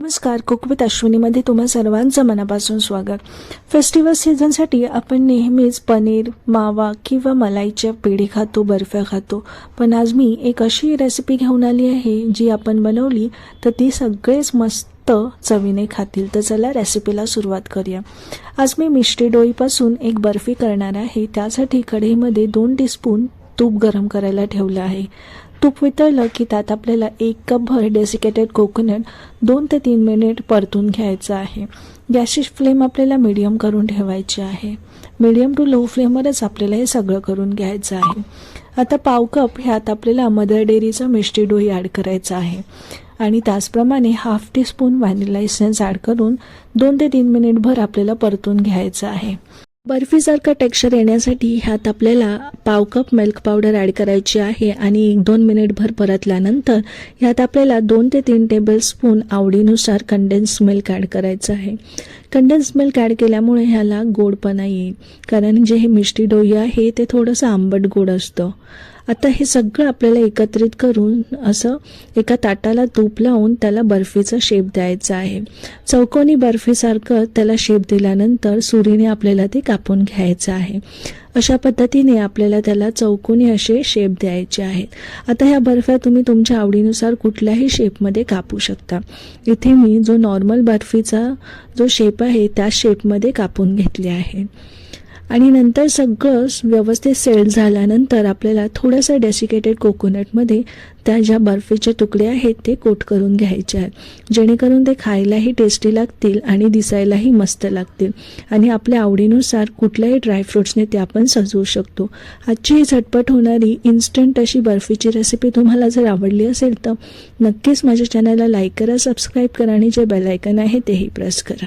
नमस्कार कुकवित अश्विनीमध्ये तुम्हा सर्वांचं मनापासून स्वागत. फेस्टिवल सीझनसाठी आपण नेहमीच पनीर मावा किंवा मलाईच्या पेढी खातो बर्फ्या खातो. पण आज मी एक अशी रेसिपी घेऊन आली आहे जी आपण बनवली तर ती सगळेच मस्त चवीने खातील. तर चला रेसिपीला सुरुवात करूया. आज मी मिष्टी डोईपासून एक बर्फी करणार आहे. त्यासाठी कढईमध्ये दोन टीस्पून तूप गरम करायला ठेवलं आहे. तूप वितळलं की त्यात आपल्याला एक कपभर डेसिकेटेड कोकोनट दोन ते तीन मिनिट परतून घ्यायचं आहे. गॅसची फ्लेम आपल्याला मिडियम करून ठेवायची आहे. मीडियम टू लो फ्लेमवरच आपल्याला हे सगळं करून घ्यायचं आहे. आता पाव कप ह्यात आपल्याला मदर डेअरीचा मिष्टी डोही ॲड करायचा आहे. आणि त्याचप्रमाणे half teaspoon vanilla essence add करून दोन ते तीन मिनिटभर आपल्याला परतून घ्यायचं आहे. बर्फीसारखं टेक्स्चर येण्यासाठी ह्यात आपल्याला पाव कप मिल्क पावडर ॲड करायची आहे आणि एक दोन मिनिटभर परतल्यानंतर ह्यात आपल्याला दोन ते तीन टेबल स्पून आवडीनुसार कंडेन्स मिल्क ॲड करायचं आहे. कंडेन्स मिल्क ॲड केल्यामुळे ह्याला गोडपणा येईल. कारण जे हे मिष्टी डोई आहे ते थोडंसं आंबट गोड असतं. आता हे सगळं आपल्याला एकत्रित करून असं एका ताटाला तूप लावून त्याला बर्फीचा शेप द्यायचा आहे. चौकोनी बर्फीसारखं त्याला शेप दिल्यानंतर सुरीने आपल्याला ते कापून घ्यायचं आहे. अशा पद्धतीने आपल्याला त्याला चौकोनी असे शेप द्यायचे आहेत. आता ह्या बर्फ्या तुम्ही तुमच्या आवडीनुसार कुठल्याही शेपमध्ये कापू शकता. इथे मी जो नॉर्मल बर्फीचा जो शेप आहे त्या शेपमध्ये कापून घेतले आहे. आणि नंतर सगळं व्यवस्थित सेट झाल्यानंतर आपल्याला थोडंसं डेसिकेटेड कोकोनटमध्ये त्या ज्या बर्फीचे तुकडे आहेत ते कोट करून घ्यायचे आहेत. जेणेकरून ते खायलाही टेस्टी लागतील आणि दिसायलाही मस्त लागतील. आणि आपल्या आवडीनुसार कुठल्याही ड्रायफ्रुट्सने ते आपण सजवू शकतो. आजची ही झटपट होणारी इन्स्टंट अशी बर्फीची रेसिपी तुम्हाला जर आवडली असेल तर नक्कीच माझ्या चॅनलला लाईक करा सबस्क्राईब करा आणि जे बेलायकन आहे तेही प्रेस करा.